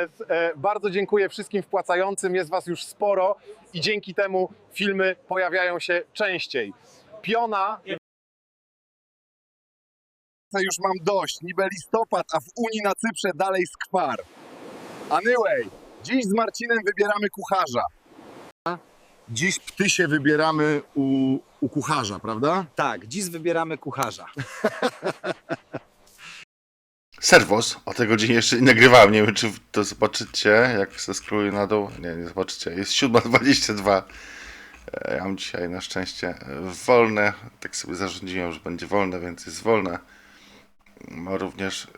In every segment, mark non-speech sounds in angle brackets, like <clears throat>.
E, Bardzo dziękuję wszystkim wpłacającym, jest Was już sporo i dzięki temu filmy pojawiają się częściej. Piona. Już mam dość, niby listopad, a w Unii na Cyprze dalej skwar. Anyway, dziś z Marcinem wybieramy kucharza. Dziś ptysie wybieramy u, u kucharza, prawda? Tak, dziś wybieramy kucharza. <laughs> Serwos, o tej godzinie jeszcze nie nagrywałem, nie wiem czy to zobaczycie, jak zeskruję na dół, nie, nie zobaczycie, jest 7.22, E, ja mam dzisiaj na szczęście e, wolne, tak sobie zarządziłem, że będzie wolne, więc jest wolne, ma również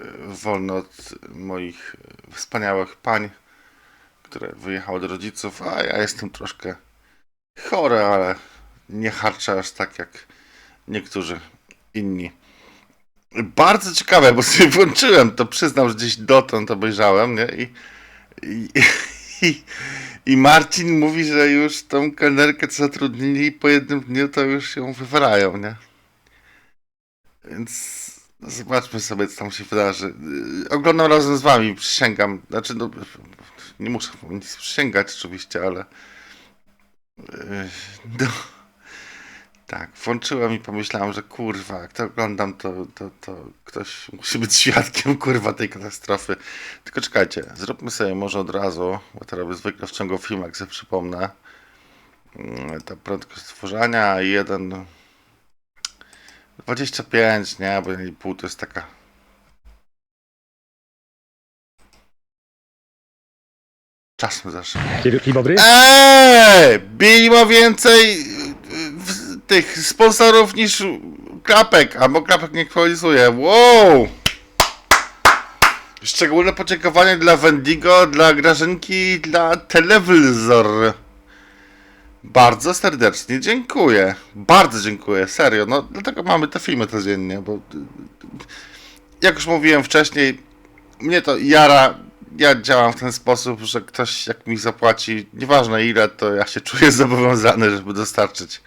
e, wolne od moich wspaniałych pań, które wyjechały do rodziców, a ja jestem troszkę chory, ale nie harczę aż tak jak niektórzy inni. Bardzo ciekawe, bo sobie włączyłem, to przyznam, że gdzieś dotąd obejrzałem, nie? I, i, i, i Marcin mówi, że już tą kelnerkę, co zatrudnili po jednym dniu, to już ją wywalają, nie? Więc no, zobaczmy sobie, co tam się wydarzy. Yy, Oglądam razem z wami, przysięgam. Znaczy, no, nie muszę nic przysięgać oczywiście, ale yy, no, tak, włączyłem i pomyślałem, że kurwa, jak to oglądam, to, to, to ktoś musi być świadkiem, kurwa, tej katastrofy. Tylko czekajcie, zróbmy sobie może od razu, bo to robię zwykle w ciągu filmu, jak sobie przypomnę. Mm, Ta prędkość stworzenia i jeden... 25, nie, bo 1,5 to jest taka... Czas mi zaszedł. Dzień dobry. Eee! Bilimo więcej y, w- tych sponsorów niż klapek, albo klapek nie aktualizuje. Wow! Szczególne podziękowanie dla Wendigo, dla Grażynki dla Telewizor. Bardzo serdecznie dziękuję. Bardzo dziękuję, serio. No, dlatego mamy te filmy codziennie, bo jak już mówiłem wcześniej, mnie to jara. Ja działam w ten sposób, że ktoś jak mi zapłaci, nieważne ile, to ja się czuję zobowiązany, żeby dostarczyć.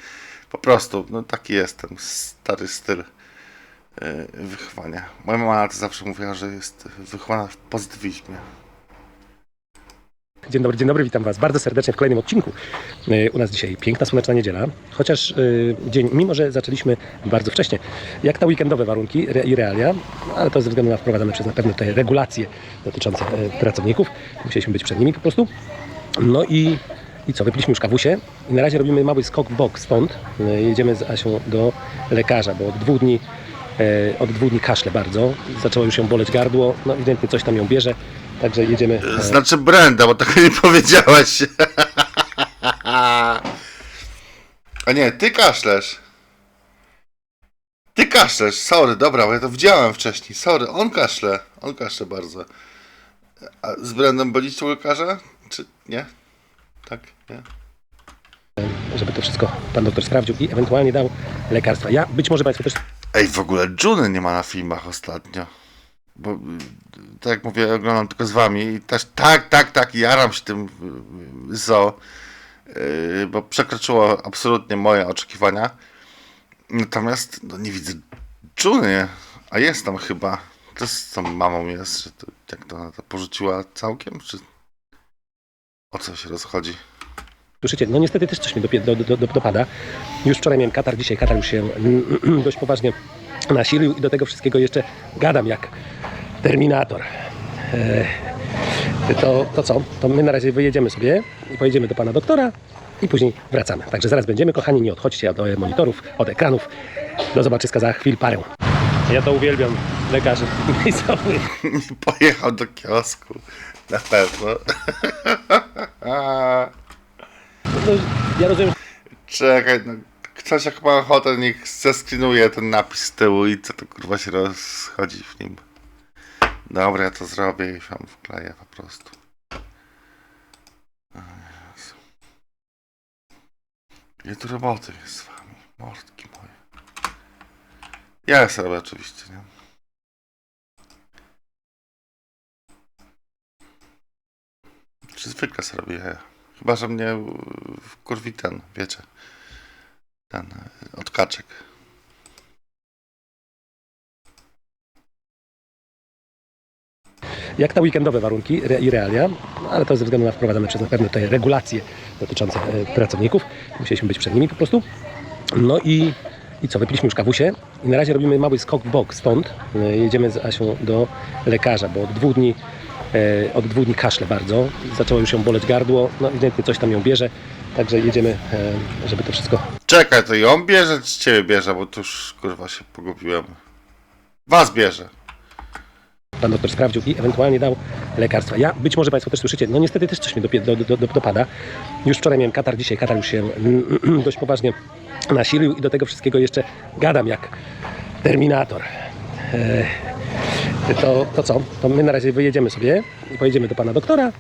Po prostu, no taki jestem. Stary styl yy, wychowania. Moja mama zawsze mówiła, że jest wychowana w pozytywizmie. Dzień dobry, dzień dobry, witam Was bardzo serdecznie w kolejnym odcinku. Yy, U nas dzisiaj piękna, słoneczna niedziela, chociaż yy, dzień, mimo że zaczęliśmy bardzo wcześnie, jak na weekendowe warunki i realia, ale to ze względu na wprowadzane przez na pewno te regulacje dotyczące pracowników, musieliśmy być przed nimi po prostu. No i, i co, wypiliśmy już kawusie i na razie robimy mały skok w bok stąd. Yy, Jedziemy z Asią do lekarza, bo od dwóch dni E, od dwóch dni kaszle bardzo. Zaczęło już ją boleć gardło. No ewidentnie coś tam ją bierze. Także jedziemy. e, Znaczy Brenda, bo tak <laughs> nie powiedziałaś. A nie, ty kaszlesz. Ty kaszlesz, sorry, dobra, bo ja to widziałem wcześniej. Sorry, on kaszle. On kaszle bardzo. A z Brendem byliście u lekarza? Czy nie? Tak, nie? żeby to wszystko pan doktor sprawdził i ewentualnie dał lekarstwa. Ja być może Państwo też Ej, w ogóle Juny nie ma na filmach ostatnio. Bo, tak jak mówię, oglądam tylko z wami i też tak, tak, tak, jaram się tym y, zo, y, bo przekroczyło absolutnie moje oczekiwania. Natomiast no, nie widzę Juny, a jest tam chyba. To z tą mamą jest, że to, jak to ona to porzuciła całkiem, czy o co się rozchodzi? Słyszycie. No niestety też coś mi do, do, do, dopada. Już wczoraj miałem katar, dzisiaj katar już się <clears throat> dość poważnie nasilił i do tego wszystkiego jeszcze gadam jak terminator. E, to, to co? To my na razie wyjedziemy sobie i pojedziemy do pana doktora i później wracamy. Także zaraz będziemy, kochani, nie odchodźcie od od monitorów, od ekranów. Do zobaczyska za chwil parę. Ja to uwielbiam lekarzy <laughs> miejscowych. Pojechał do kiosku, na pewno. <laughs> No, ja rozumiem, Czekaj, no, ktoś jak ma ochotę, niech zeskrinuje ten napis z tyłu i co to kurwa się rozchodzi w nim. Dobra, ja to zrobię i wam wkleję po prostu. O Jezu. Tu roboty jest z wami, mordki moje. Ja sobie robię oczywiście, nie? Czy zwykle sobie robię. Chyba, że mnie wkurwi ten, wiecie, ten yy, odkaczek. jak na weekendowe warunki i realia, ale to ze względu na wprowadzane przez pewne tutaj regulacje dotyczące e, pracowników. Musieliśmy być przed nimi po prostu. No i, i co, wypiliśmy już kawusie i na razie robimy mały skok w bok stąd. E, Jedziemy z Asią do lekarza, bo od dwóch dni, e, od dwóch dni kaszle bardzo. Zaczęło już ją boleć gardło, no ewidentnie coś tam ją bierze. Także jedziemy, e, żeby to wszystko Czekaj, to ją bierze, czy ciebie bierze, bo tu już kurwa się pogubiłem. Was bierze. pan doktor sprawdził i ewentualnie dał lekarstwa. Ja, być może Państwo też słyszycie, no niestety też coś dopie- do, do, do, dopada. Już wczoraj miałem katar, dzisiaj katar już się mm, dość poważnie nasilił i do tego wszystkiego jeszcze gadam jak terminator. E, to, to co? To my na razie wyjedziemy sobie, pojedziemy do Pana doktora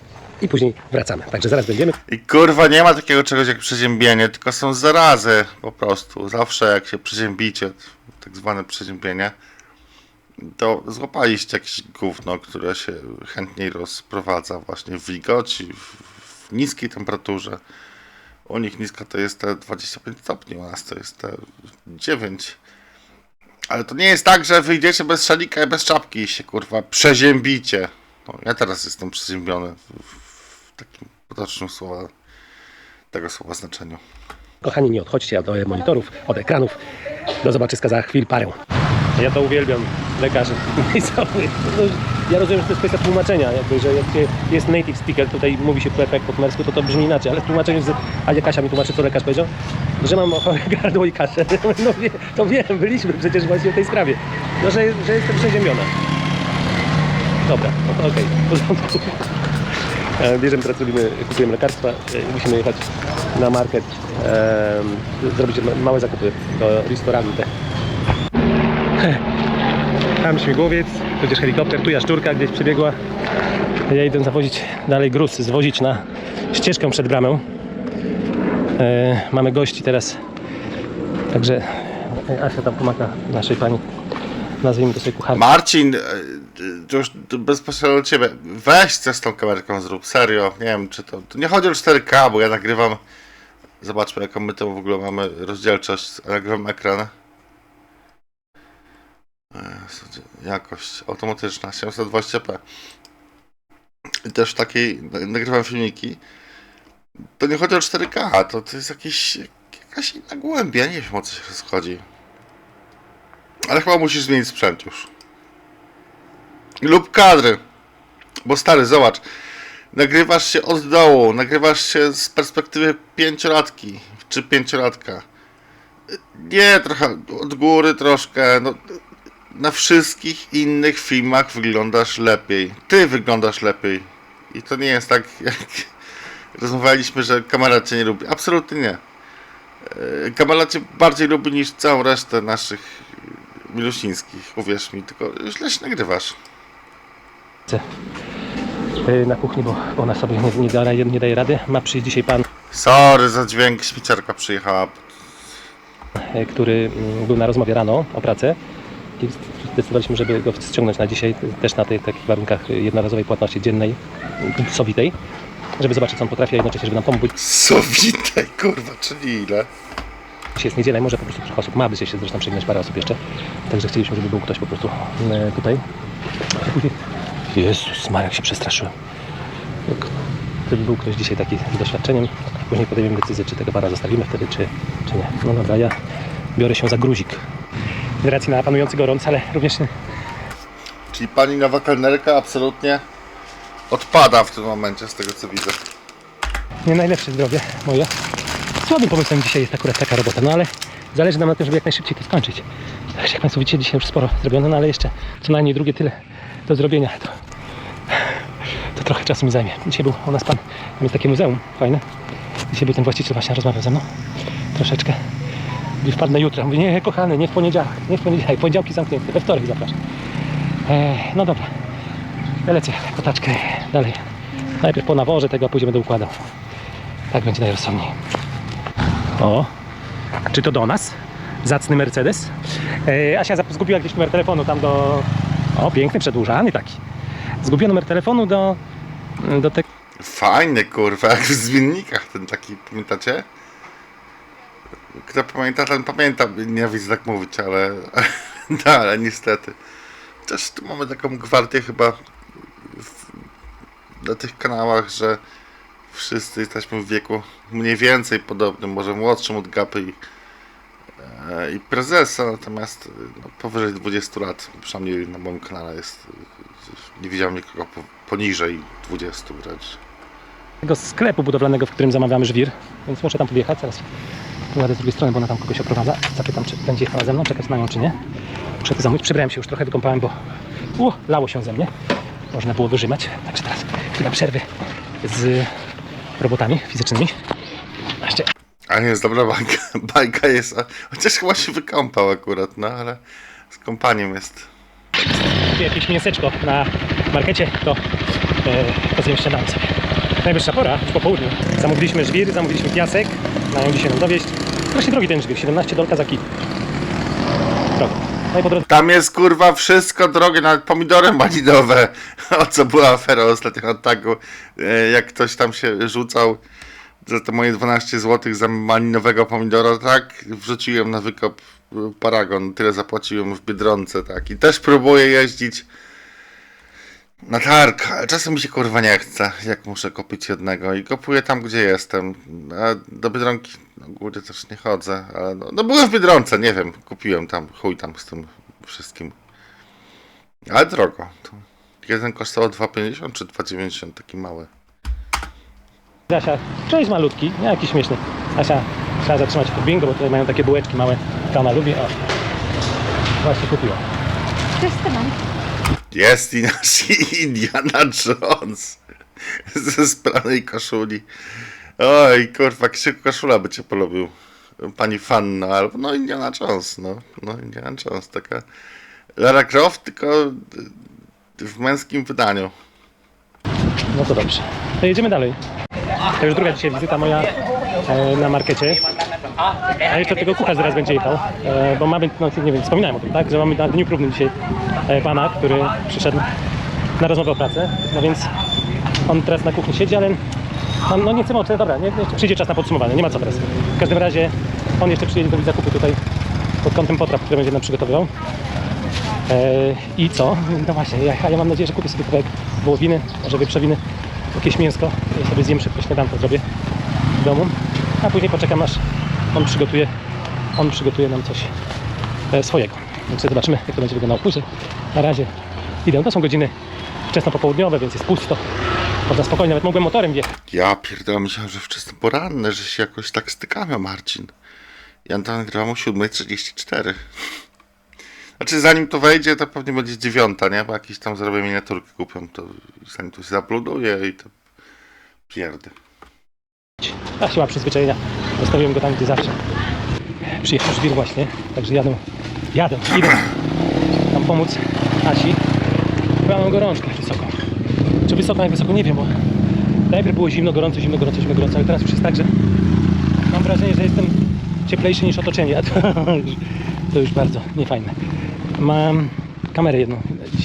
i później wracamy. Także zaraz będziemy. I kurwa nie ma takiego czegoś jak przeziębienie, tylko są zarazy po prostu. Zawsze jak się przeziębicie, tak zwane przeziębienie, to złapaliście jakieś gówno, które się chętniej rozprowadza właśnie w wilgoci, w, niskiej temperaturze. U nich niska to jest te 25 stopni, u nas to jest te 9. Ale to nie jest tak, że wyjdziecie bez szalika i bez czapki i się kurwa przeziębicie. No, ja teraz jestem przeziębiony w, w takim potocznym słowa, tego słowa znaczeniu. Kochani, nie odchodźcie od monitorów, od ekranów. Do zobaczyska za chwil parę. Ja to uwielbiam, lekarzy. <laughs> Ja rozumiem, że to jest kwestia tłumaczenia, jakby, że jak jest native speaker, tutaj mówi się perfekt po khmersku, to to brzmi inaczej, ale w tłumaczeniu, a jak Kasia mi tłumaczy, co lekarz powiedział, że mam chore <laughs> gardło i kaszę. <laughs> No wie, to wiem, byliśmy przecież właśnie w tej sprawie. No, że, że jestem przeziębiona. Dobra, no okej, w porządku. <laughs> E, Bierzemy teraz robimy, kupujemy lekarstwa, e, musimy jechać na market, e, zrobić ma- małe zakupy do Ristorante. Tam śmigłowiec, tudzież helikopter, tu jaszczurka gdzieś przebiegła. Ja idę zawozić dalej gruz, zwozić na ścieżkę przed bramę. E, mamy gości teraz, także e, Asia tam pomaga naszej pani, nazwijmy to sobie kucharką. Marcin, e, już bezpośrednio do ciebie. Weź coś z tą kamerką zrób, serio. Nie wiem, czy to. to nie chodzi o 4K, bo ja nagrywam. Zobaczmy, jaką my to w ogóle mamy rozdzielczość. Nagrywam ekran. Jakość automatyczna 720p. I też takiej nagrywam filmiki. To nie chodzi o 4K, to, to jest jakiś, jakaś inna głębia. Nie wiem o co się rozchodzi. Ale chyba musisz zmienić sprzęt już. Lub kadry. Bo stary, zobacz. Nagrywasz się od dołu, nagrywasz się z perspektywy pięciolatki czy pięciolatka. Nie, trochę od góry troszkę. No, na wszystkich innych filmach wyglądasz lepiej. Ty wyglądasz lepiej. I to nie jest tak, jak <laughs> rozmawialiśmy, że kamera cię nie lubi. Absolutnie nie. E, Kamera cię bardziej lubi niż całą resztę naszych milusińskich, uwierz mi, tylko źle się nagrywasz. E, na kuchni, bo ona sobie nie, nie, daje, nie daje rady. Ma przyjść dzisiaj pan, Sorry za dźwięk, śmieciarka przyjechała. e, który mm, był na rozmowie rano o pracę. Zdecydowaliśmy, żeby go ściągnąć na dzisiaj, też na tych takich warunkach jednorazowej płatności dziennej, sowitej, żeby zobaczyć, co on potrafi, a jednocześnie, żeby nam pomógł. Bo Sowite, kurwa, czyli ile? Dzisiaj jest niedziela i może po prostu trochę osób ma by się zresztą przygnąć parę osób jeszcze. Także chcieliśmy, żeby był ktoś po prostu e, tutaj. Jezus Maria, jak się przestraszyłem. Gdyby był ktoś dzisiaj taki z doświadczeniem, później podejmiemy decyzję, czy tego para zostawimy wtedy, czy, czy nie. No dobra, ja biorę się za gruzik. Z racji na panujący gorąc, ale również Czyli pani nowa kelnerka absolutnie odpada w tym momencie, z tego co widzę. nie najlepsze zdrowie moje. Słabym pomysłem dzisiaj jest akurat taka robota, no ale zależy nam na tym, żeby jak najszybciej to skończyć. Także jak Państwo widzicie, dzisiaj już sporo zrobione, no ale jeszcze co najmniej drugie tyle do zrobienia. To, to trochę czasu mi zajmie. Dzisiaj był u nas pan, tam jest takie muzeum fajne. Dzisiaj był ten właściciel właśnie rozmawiał ze mną troszeczkę. I wpadnę jutro. Mówię, nie kochany, nie w poniedziałek, nie w poniedziałek, poniedziałki zamknięte, we wtorek zapraszam. E, no dobra, ja lecę kotaczkę dalej. Najpierw po naworze tego, a później będę układał. Tak będzie najrozsądniej. O, czy to do nas? Zacny Mercedes. E, Asia zgubiła gdzieś numer telefonu tam do... O, piękny, przedłużany taki. Zgubiła numer telefonu do... do tego... Fajny, kurwa, jak w zmiennikach ten taki, pamiętacie? Kto pamięta, ten pamięta. Nie widzę tak mówić, ale... <laughs> No, ale niestety. Też tu mamy taką gwardię chyba w, na tych kanałach, że wszyscy jesteśmy w wieku mniej więcej podobnym, może młodszym od Gapy i, e, i prezesa, natomiast no, powyżej 20 lat, przynajmniej na moim kanale jest, nie widziałem nikogo po, poniżej 20 wręcz. tego sklepu budowlanego, w którym zamawiamy żwir, więc muszę tam podjechać. Zaraz pojadę z drugiej strony, bo ona tam kogoś oprowadza. Zapytam, czy będzie jechała ze mną, czekać na nią, czy nie. Muszę to zamówić. Przybrałem się już trochę, wykąpałem, bo u, lało się ze mnie. Można było wyrzymać. Także teraz chwila przerwy z robotami fizycznymi. Jeszcze A nie, jest dobra bajka, <laughs> bajka jest, chociaż chyba się wykąpał akurat, no ale z kąpaniem jest. jakieś mięseczko na markecie, to, e, to zjem śniadanie sobie. Najwyższa pora, już po południu. Zamówiliśmy żwir, zamówiliśmy piasek, mają dzisiaj nam dowieść. Strasznie drogi ten żwir, 17 dolka za kij. Drogi. No po drodze Tam jest kurwa wszystko drogie, nawet pomidory malinowe. O co była afera ostatnio na tagu, e, jak ktoś tam się rzucał za te moje 12 zł za malinowego pomidora, tak? Wrzuciłem na wykop Paragon, tyle zapłaciłem w Biedronce, tak? I też próbuję jeździć na targ, ale czasem mi się kurwa nie chce, jak muszę kupić jednego i kupuję tam, gdzie jestem. A do Biedronki no, góry też nie chodzę, ale no, no byłem w Biedronce, nie wiem, kupiłem tam, chuj tam z tym wszystkim. Ale drogo. To jeden kosztował 2,50 czy 2,90, taki mały. Asia, cześć malutki, nie jakiś śmieszny. Asia, trzeba zatrzymać w bingo, bo tutaj mają takie bułeczki małe, to ona lubi. O, właśnie kupiła. Cześć Stefan. Jest i nasz <laughs> Indiana Jones ze spranej koszuli. Oj, kurwa, krzyku koszula by cię polubił. Pani Fanna, albo no Indiana Jones, no. No Indiana Jones, taka Lara Croft, tylko w męskim wydaniu. No to dobrze. To jedziemy dalej. To już druga dzisiaj wizyta moja e, na markecie. A jeszcze tego kucharz zaraz będzie jechał, e, bo mamy, no nie wiem, wspominałem o tym, tak, że mamy na dniu próbnym dzisiaj e, pana, który przyszedł na rozmowę o pracę, no więc on teraz na kuchni siedzi, ale no, no nie chcę dobra, nie, przyjdzie czas na podsumowanie, nie ma co teraz. W każdym razie on jeszcze przyjedzie do zakupy tutaj pod kątem potraw, które będzie nam przygotowywał. E, I co? No właśnie, ja, ja mam nadzieję, że kupię sobie kawałek wołowiny, może wieprzowiny, jakieś mięsko. Ja sobie zjem szybko śniadanko zrobię w domu, a później poczekam aż on przygotuje, on przygotuje nam coś e, swojego. Więc zobaczymy, jak to będzie wyglądało później. Na razie idę. To są godziny wczesno popołudniowe, więc jest pusto. Można spokojnie, nawet mogłem motorem wjechać. Ja pierdolę, myślałem, że wczesne poranne, że się jakoś tak stykamy, Marcin. Ja tam nagrywam o 7.34. Znaczy, zanim to wejdzie, to pewnie będzie dziewiąta, nie? Bo jakieś tam zrobię miniaturki kupią, to zanim to się zapluduje i to pierdy. A siła przyzwyczajenia. Zostawiłem go tam, gdzie zawsze. Przyjechał żwir właśnie, także jadę, jadę, idę tam pomóc Asi. Chyba mam gorączkę wysoką. Czy wysoko, jak wysoko, nie wiem, bo najpierw było zimno, gorąco, zimno, gorąco, zimno, gorąco, ale teraz już jest tak, że mam wrażenie, że jestem cieplejszy niż otoczenie, to, to już bardzo niefajne. Mam kamerę jedną,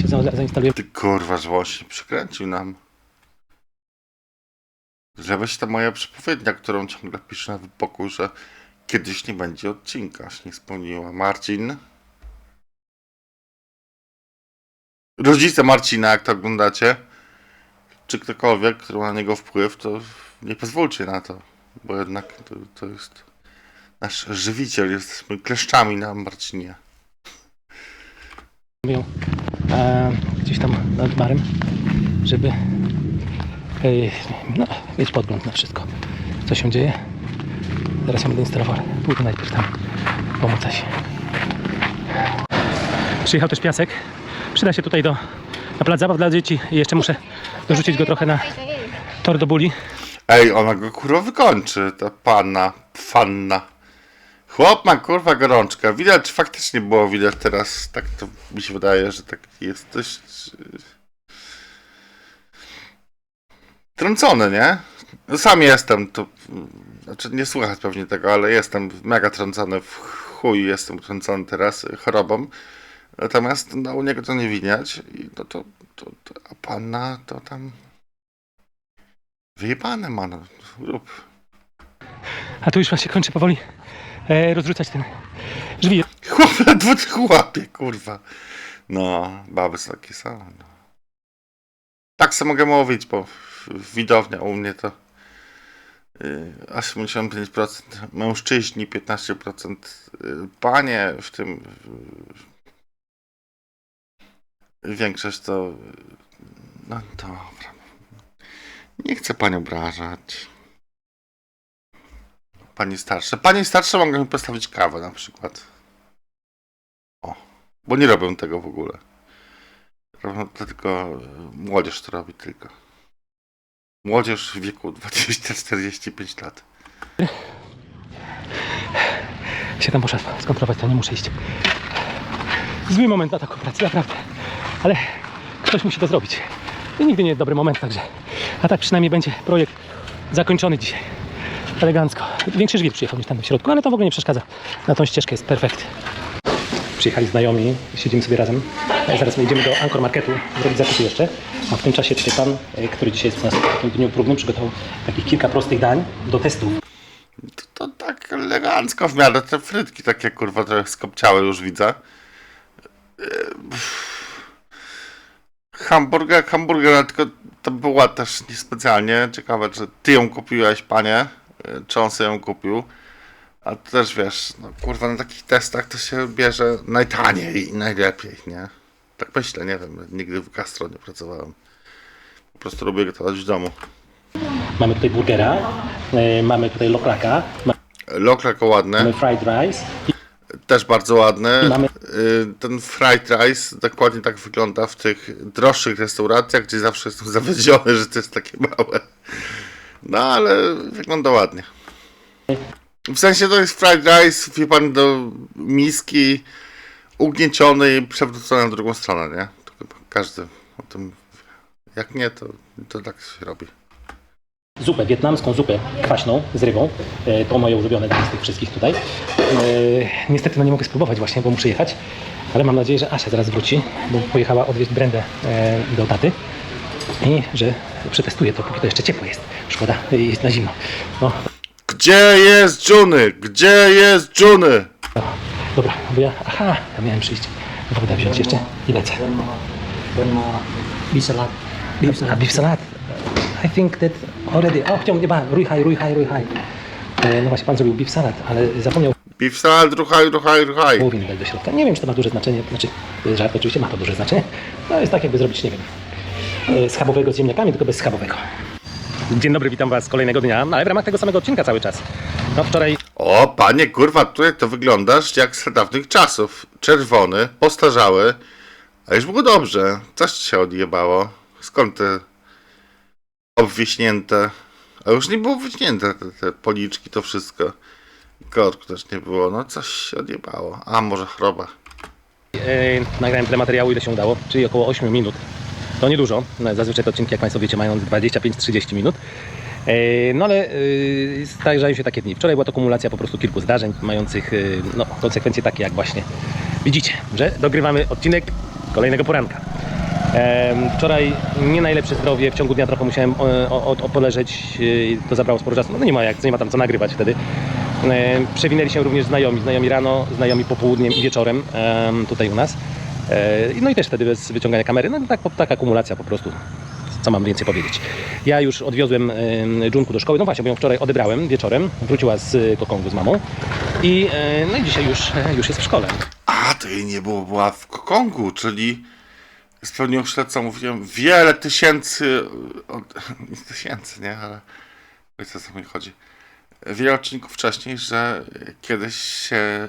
za- zainstaluję. Ty kurwa, złośnie przykręcił nam. Żebyś ta moja przepowiednia, którą ciągle piszę na wypoku, że kiedyś nie będzie odcinka, się nie spełniła. Marcin? Rodzice Marcina, jak to oglądacie, czy ktokolwiek, kto ma na niego wpływ, to nie pozwólcie na to, bo jednak to, to jest nasz żywiciel, jesteśmy kleszczami na Marcinie. ją e, gdzieś tam nad barem, żeby no, mieć podgląd na wszystko, co się dzieje. Zaraz ją będę instalował. Pójdę najpierw tam pomóc Asi. Przyjechał też piasek. Przyda się tutaj do, na plac zabaw dla dzieci i jeszcze muszę dorzucić go trochę na tor do buli. Ej, ona go kurwa wykończy, ta panna, fanna. Chłop ma kurwa gorączkę. Widać, faktycznie było widać teraz, tak to mi się wydaje, że tak jest dość... yy, Trącony, nie? No, Sam jestem, to... Znaczy nie słuchać pewnie tego, ale jestem mega trącony w chuj, jestem trącony teraz chorobą. Natomiast no, u niego to nie widać. I no to, to, to, a panna to tam... Wyjebane ma, no. Rób. A tu już właśnie kończę powoli e, rozrzucać ten żwir. Chłopie, dwóch łapie, kurwa. No, baby są takie same. No. Tak sobie mogę mówić, bo widownia u mnie to y, 85% mężczyźni, 15% y, panie, w tym y, większość to y, no dobra. Nie chcę pani obrażać. Pani starsze. Pani starsze mogą mi postawić kawę na przykład. O, bo nie robią tego w ogóle. To tylko y, młodzież to robi tylko. Młodzież w wieku 20-45 lat. tam poszedł skontrolować, to nie muszę iść. Zły moment na taką pracę, naprawdę. Ale ktoś musi to zrobić. I nigdy nie jest dobry moment, także. A tak przynajmniej będzie projekt zakończony dzisiaj. Elegancko. Większy żwir przyjechał niż tam w środku, ale to w ogóle nie przeszkadza. Na tą ścieżkę jest perfekt. Przyjechali znajomi, siedzimy sobie razem. E, Zaraz my idziemy do Anchor Marketu zrobić zakupy jeszcze. A w tym czasie tutaj pan, e, który dzisiaj jest u nas w takim dniu próbnym, przygotował takich kilka prostych dań do testów. To, to tak elegancko w miarę. Te frytki takie kurwa trochę skopciałe już widzę. Pff. Hamburger, hamburger, tylko to była też niespecjalnie. Ciekawe, czy ty ją kupiłeś, panie, czy on sobie ją kupił. A to też wiesz, no kurwa, na takich testach to się bierze najtaniej i najlepiej, nie? Tak myślę, nie wiem, nigdy w gastro nie pracowałem. Po prostu lubię gotować w domu. Mamy tutaj burgera, e, mamy tutaj lokraka, Lokrak ładny. mamy fried rice Też bardzo ładny. I mamy- Y, Ten fried rice dokładnie tak wygląda w tych droższych restauracjach, gdzie zawsze jestem <laughs> zawiedziony, że to jest takie małe. No ale wygląda ładnie. W sensie to jest fried rice, wie pan, do miski ugnieciony i przewrócony na drugą stronę, nie? To chyba każdy o tym wie. Jak nie, to, to tak się robi. zupę, wietnamską zupę kwaśną z rybą. E, To moje ulubione z tych wszystkich tutaj. E, Niestety no nie mogę spróbować właśnie, bo muszę jechać, ale mam nadzieję, że Asia zaraz wróci, bo pojechała odwieźć Brendę e, do taty i że przetestuję to, póki to jeszcze ciepło jest. Szkoda jeść na zimno. No, Gdzie jest Juny? Gdzie jest Juny? dobra, bo ja, aha, ja miałem przyjść wodę wziąć jeszcze i lecę. Beef salad. Beef A salad. beef salad? I think that already, o chciał mnie, ba, ruj haj, ruj haj, ruj haj. E, No właśnie, pan zrobił beef salad, ale zapomniał Beef salad, ruchaj, ruchaj, ruchaj. wołowiny dać do środka. Nie wiem, czy to ma duże znaczenie, znaczy, żart, oczywiście ma to duże znaczenie. No jest tak, jakby zrobić, nie wiem, e, schabowego z ziemniakami, tylko bez schabowego. Dzień dobry, witam Was kolejnego dnia, ale w ramach tego samego odcinka cały czas. No wczoraj O, panie, kurwa, tutaj to wyglądasz jak z dawnych czasów. Czerwony, postarzały, a już było dobrze. Coś ci się odjebało. Skąd te obwiśnięte? A już nie było wyśnięte te, te policzki, to wszystko. Korku też nie było, no coś się odjebało. A, może choroba. e, nagrałem tyle materiału, ile się udało, czyli około 8 minut. To niedużo, no, zazwyczaj te odcinki, jak Państwo wiecie, mają 25-30 minut. E, No ale yy, zdarzają się takie dni. Wczoraj była to kumulacja po prostu kilku zdarzeń, mających e, no, konsekwencje takie jak właśnie widzicie, że dogrywamy odcinek kolejnego poranka. Wczoraj nie najlepsze zdrowie, w ciągu dnia trochę musiałem e, o, o, o poleżeć, e, to zabrało sporo czasu, no nie ma jak, nie ma tam co nagrywać wtedy. E, Przewinęli się również znajomi, znajomi rano, znajomi popołudniem i wieczorem em, tutaj u nas. E, No i też wtedy bez wyciągania kamery, no tak, taka akumulacja po prostu. Co mam więcej powiedzieć? Ja już odwiozłem em, Junku do szkoły, no właśnie, bo ją wczoraj odebrałem wieczorem, wróciła z Kokongu z mamą i, e, no i dzisiaj już, e, już jest w szkole. A, to jej nie było, była w Kokongu, czyli spełnił źle, co mówiłem, wiele tysięcy, od, nie tysięcy, nie, ale wiecie o co mi chodzi. Wiele odcinków wcześniej, że kiedyś się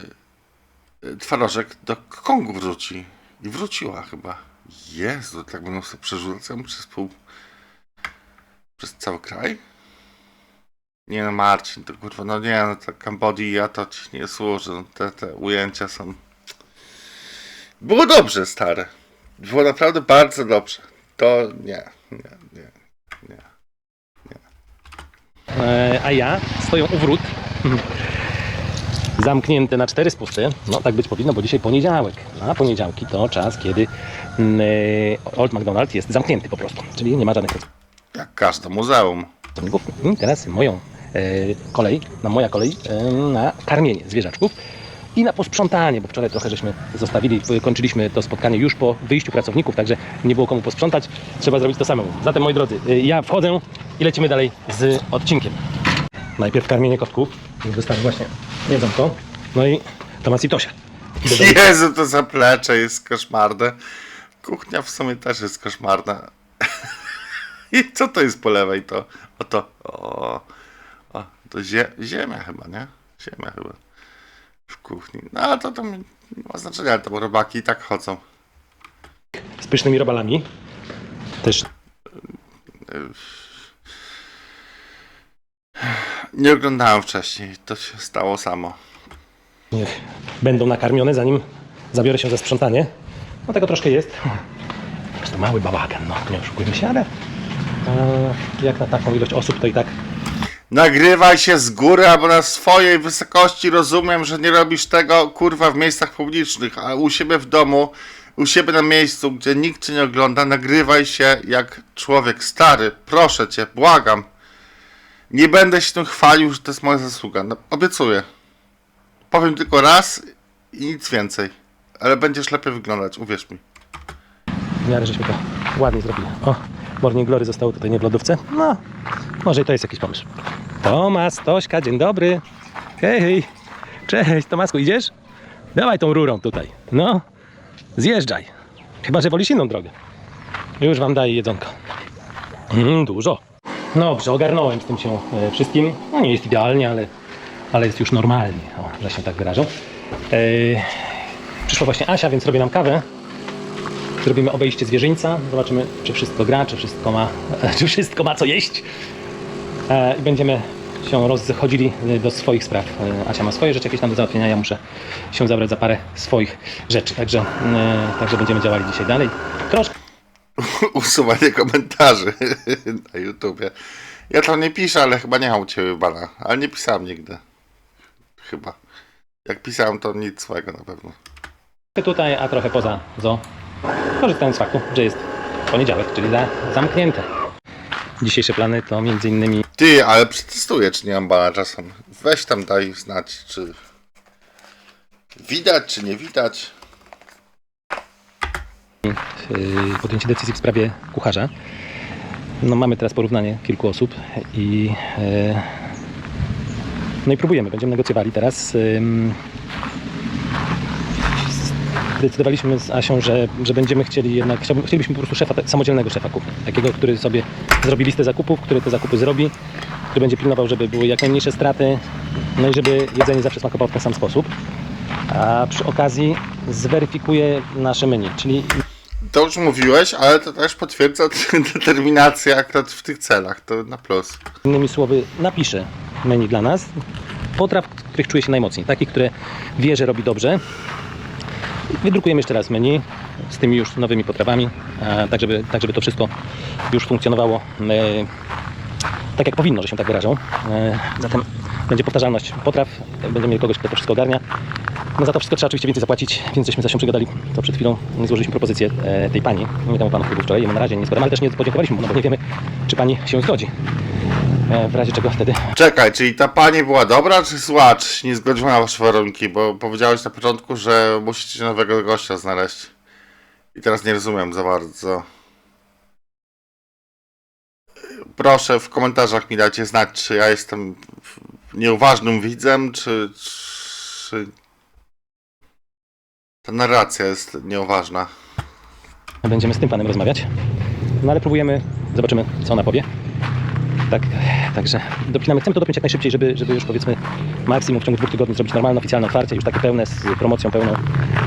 twarożek do Kokongu wróci. I wróciła chyba. Jezu, tak będą sobie przerzucać przez pół, przez cały kraj? Nie no, Marcin, to kurwa, no nie, no to Kambodia to ci nie służy, no, te, te ujęcia są... Było dobrze, stare. Było naprawdę bardzo dobrze. To nie, nie, nie, nie. E, a ja stoję u wrót. Zamknięte na cztery spusty. No tak być powinno, bo dzisiaj poniedziałek. A poniedziałki to czas, kiedy mm, e, Old McDonald jest zamknięty po prostu. Czyli nie ma żadnych Jak każde muzeum. I teraz moją e, kolej, na moja kolej e, na karmienie zwierzaczków. i na posprzątanie, bo wczoraj trochę żeśmy zostawili, kończyliśmy to spotkanie już po wyjściu pracowników, także nie było komu posprzątać. Trzeba zrobić to samemu. Zatem, moi drodzy, ja wchodzę i lecimy dalej z odcinkiem. Najpierw karmienie kotków. Wystawię właśnie jedzonko. No i Tomas i Tosia. Idę do Jezu, to zaplecze jest koszmarne. Kuchnia w sumie też jest koszmarna. <laughs> I co to jest po lewej to? O to. O, o to zie, ziemia chyba, nie? Ziemia chyba. W kuchni. No ale to tam nie ma znaczenia, to bo robaki i tak chodzą. z pysznymi robalami. Też Nie oglądałem wcześniej, to się stało samo. niech będą nakarmione, zanim zabiorę się za sprzątanie. No tego troszkę jest. Prostu mały bałagan, no nie oszukujmy się, ale e, jak na taką ilość osób to i tak Nagrywaj się z góry albo na swojej wysokości. Rozumiem, że nie robisz tego kurwa w miejscach publicznych, a u siebie w domu, u siebie na miejscu, gdzie nikt cię nie ogląda, nagrywaj się jak człowiek stary. Proszę cię, błagam. Nie będę się tym chwalił, że to jest moja zasługa. No, obiecuję. Powiem tylko raz i nic więcej. Ale będziesz lepiej wyglądać, uwierz mi. w miarę żeśmy to ładnie zrobili. O, Morning Glory zostało tutaj nie w lodówce. No, może i to jest jakiś pomysł. Tomas, Tośka, dzień dobry. Hej, hej. Cześć, Tomasku, idziesz? Dawaj tą rurą tutaj. No, zjeżdżaj. Chyba, że wolisz inną drogę. Już wam daję jedzonko. Mm, dużo. Dobrze, ogarnąłem z tym się e, wszystkim. No nie jest idealnie, ale, ale jest już normalnie, o, że się tak wyrażą. E, przyszła właśnie Asia, więc robię nam kawę. Zrobimy obejście zwierzyńca. Zobaczymy, czy wszystko gra, czy wszystko ma, <laughs> czy wszystko ma co jeść. E, I będziemy się rozchodzili do swoich spraw. Asia ma swoje rzeczy jakieś tam do załatwienia, ja muszę się zabrać za parę swoich rzeczy. Także, także będziemy działali dzisiaj dalej. Troszkę <laughs> usuwanie komentarzy na YouTubie. Ja to nie piszę, ale chyba nie mam u Ciebie bana. Ale nie pisałem nigdy. Chyba. Jak pisałem, to nic złego na pewno. tutaj, a trochę poza zo. Korzystając z faktu, że jest poniedziałek, czyli za, zamknięte. Dzisiejsze plany to między innymi Ty, ale przetestuję, czy nie mam bana czasem. Weź tam daj znać, czy widać, czy nie widać. Yy, podjęcie decyzji w sprawie kucharza. No, mamy teraz porównanie kilku osób i, yy, no i próbujemy. Będziemy negocjowali teraz. Ym, Zdecydowaliśmy z Asią, że, że będziemy chcieli jednak, chcielibyśmy po prostu szefa, samodzielnego szefa kuchni. Takiego, który sobie zrobi listę zakupów, który te zakupy zrobi, który będzie pilnował, żeby były jak najmniejsze straty, no i żeby jedzenie zawsze smakowało w ten sam sposób. A przy okazji zweryfikuje nasze menu, czyli To już mówiłeś, ale to też potwierdza <laughs> determinację akurat w tych celach. To na plus. Innymi słowy, napisze menu dla nas potraw, których czuje się najmocniej, takich, które wie, że robi dobrze. Wydrukujemy jeszcze raz menu z tymi już nowymi potrawami, e, tak żeby, tak żeby to wszystko już funkcjonowało e, tak jak powinno, że się tak wyrażą. E, zatem będzie powtarzalność potraw, będziemy mieli kogoś, kto to wszystko ogarnia. No za to wszystko trzeba oczywiście więcej zapłacić, więc żeśmy się przygadali to przed chwilą. Złożyliśmy propozycję e, tej pani, my temu panu, który był wczoraj, jemu na razie nie zgadzamy, ale też nie podziękowaliśmy no bo nie wiemy, czy pani się zgodzi. E, w razie czego wtedy Czekaj, czyli ta pani była dobra czy zła, czy nie zgodziła na wasze warunki? Bo powiedziałeś na początku, że musicie nowego gościa znaleźć. I teraz nie rozumiem za bardzo. Proszę w komentarzach mi dajcie znać, czy ja jestem nieuważnym widzem, czy, czy ta narracja jest nieuważna. będziemy z tym panem rozmawiać. No ale próbujemy, zobaczymy, co ona powie. Tak, także dopinamy, chcemy to dopiąć jak najszybciej, żeby, żeby już powiedzmy maksimum w ciągu dwóch tygodni zrobić normalne, oficjalne otwarcie, już takie pełne, z promocją pełną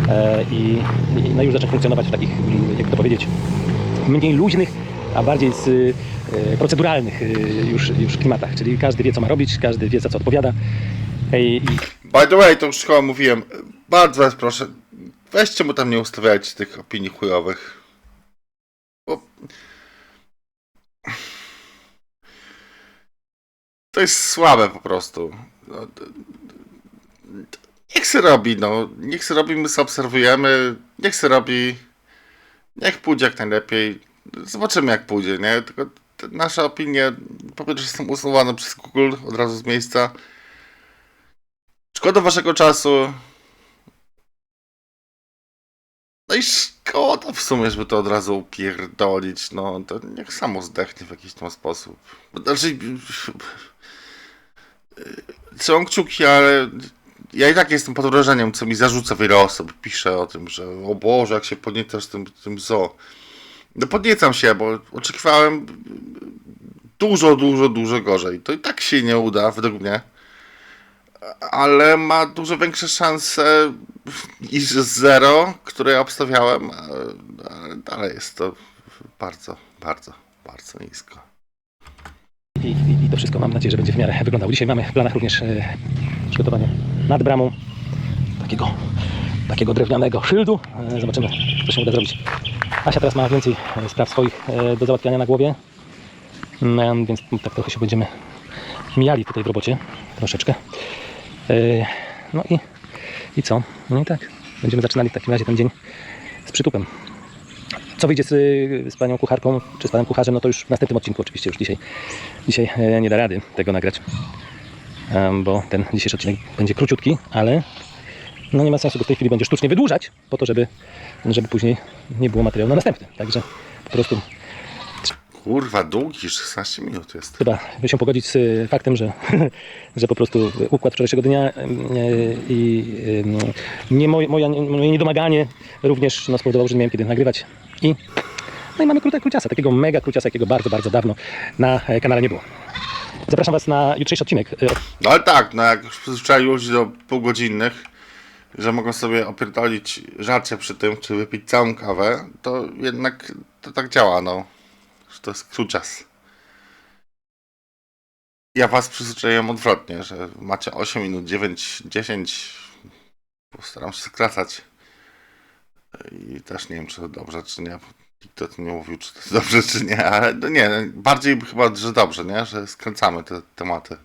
e, i, i no już zacząć funkcjonować w takich, jak to powiedzieć, mniej luźnych, a bardziej z proceduralnych e, już, już klimatach, czyli każdy wie, co ma robić, każdy wie, za co odpowiada. E, I, By the way, to już chyba mówiłem. Bardzo was proszę, weźcie mu tam nie ustawiajcie tych opinii chujowych. Bo... To jest słabe po prostu. No, Niech se robi, no. Niech se robi, my sobie obserwujemy. Niech se robi. Niech pójdzie jak najlepiej. Zobaczymy jak pójdzie, nie? Tylko nasze opinie, po pierwsze są usuwane przez Google od razu z miejsca. Szkoda waszego czasu. No i szkoda w sumie, żeby to od razu upierdolić, no to niech samo zdechnie w jakiś tam sposób. Znaczy, trzymam kciuki, ale ja i tak jestem pod wrażeniem, co mi zarzuca wiele osób. Pisze o tym, że o Boże, jak się podniecasz tym, tym zo. No podniecam się, bo oczekiwałem dużo, dużo, dużo gorzej. To i tak się nie uda, według mnie. Ale ma dużo większe szanse niż zero, które ja obstawiałem. ale- Ale dalej jest to bardzo, bardzo, bardzo nisko. I, i, I to wszystko mam nadzieję, że będzie w miarę wyglądało. Dzisiaj mamy w planach również e, przygotowanie nad bramą takiego, takiego drewnianego szyldu. E, zobaczymy, co się uda zrobić. Asia teraz ma więcej e, spraw swoich e, do załatwiania na głowie, Mm, więc tak trochę się będziemy mijali tutaj w robocie, troszeczkę. No i, i co? No i tak, będziemy zaczynali w takim razie ten dzień z przytupem. Co wyjdzie z, z panią kucharką, czy z panem kucharzem, no to już w następnym odcinku oczywiście, już dzisiaj Dzisiaj nie da rady tego nagrać, bo ten dzisiejszy odcinek będzie króciutki, ale no nie ma sensu go w tej chwili będzie sztucznie wydłużać, po to, żeby, żeby później nie było materiału na następny. Także po prostu Kurwa, długi, 16 minut jest. trzeba się pogodzić z e, faktem, że, <laughs> że po prostu układ wczorajszego dnia em, e, i nie moje, moja, moje niedomaganie również no, spowodowało, że nie miałem kiedy nagrywać. I, no i mamy krótek króciasa, takiego mega króciasa, jakiego bardzo, bardzo dawno na e, kanale nie było. Zapraszam Was na jutrzejszy odcinek No ale tak, no jak już przyzwyczai ludzi do półgodzinnych, że mogą sobie opierdolić żarcie przy tym, czy wypić całą kawę, to jednak to tak działa, no. Że to jest krócias. Ja was przyzwyczaiłem odwrotnie, że macie 8 minut, 9, 10. Postaram się skracać. I też nie wiem, czy to dobrze, czy nie. Tym nie mówił, czy to <laughs> dobrze, czy nie, ale no nie, bardziej chyba, że dobrze, nie? Że skręcamy te tematy.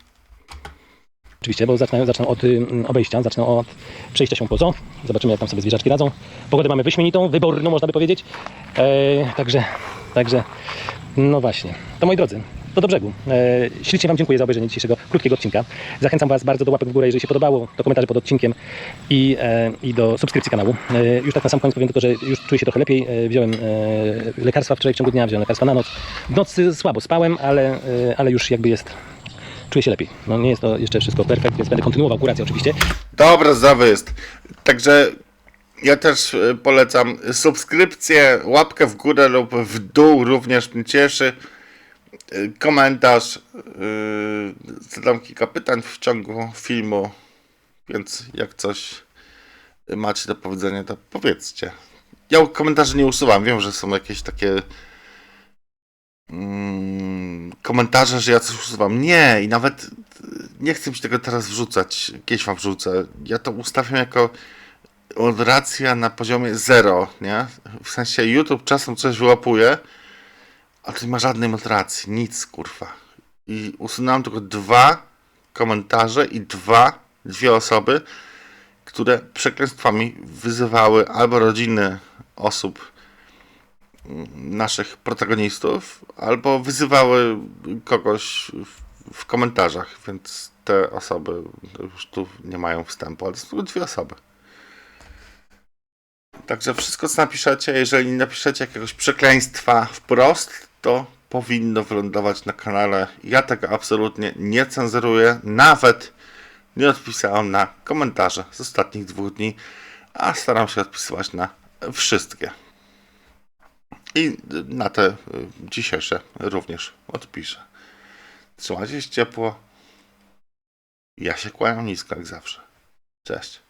Oczywiście, bo zacznę, zacznę od obejścia, zacznę od przejścia się po zoo. Zobaczymy, jak tam sobie zwierzaczki radzą. Pogodę mamy wyśmienitą, wyborną, można by powiedzieć. E, także, także, no właśnie. To moi drodzy, to do brzegu. E, ślicznie Wam dziękuję za obejrzenie dzisiejszego krótkiego odcinka. Zachęcam Was bardzo do łapek w górę, jeżeli się podobało, do komentarzy pod odcinkiem i, e, i do subskrypcji kanału. E, już tak na sam koniec powiem tylko, że już czuję się trochę lepiej. E, wziąłem e, lekarstwa wczoraj w ciągu dnia, wziąłem lekarstwa na noc. W nocy słabo spałem, ale, e, ale już jakby jest czuję się lepiej. No nie jest to jeszcze wszystko perfekt, więc będę kontynuował kurację oczywiście. Dobra, zawy jest. Także ja też e, polecam subskrypcję, łapkę w górę lub w dół również mnie cieszy. E, Komentarz. yy, Zadam kilka pytań w ciągu filmu, więc jak coś macie do powiedzenia, to powiedzcie. Ja komentarzy nie usuwam. Wiem, że są jakieś takie komentarze, że ja coś usuwam. Nie, i nawet nie chcę mi tego teraz wrzucać. Kiedyś wam wrzucę. Ja to ustawiam jako moderacja na poziomie zero, nie? W sensie YouTube czasem coś wyłapuje, a tu nie ma żadnej moderacji, nic, kurwa. I usunąłem tylko dwa komentarze i dwa, dwie osoby, które przekleństwami wyzywały albo rodziny osób mm, naszych protagonistów, albo wyzywały kogoś w, w komentarzach, więc te osoby już tu nie mają wstępu, ale są dwie osoby. Także wszystko, co napiszecie, jeżeli nie napiszecie jakiegoś przekleństwa wprost, to powinno wylądować na kanale. Ja tego absolutnie nie cenzuruję, nawet nie odpisałem na komentarze z ostatnich dwóch dni, a staram się odpisywać na wszystkie. I na te y, dzisiejsze również odpiszę. Trzymajcie się ciepło. Ja się kłaniam nisko jak zawsze. Cześć.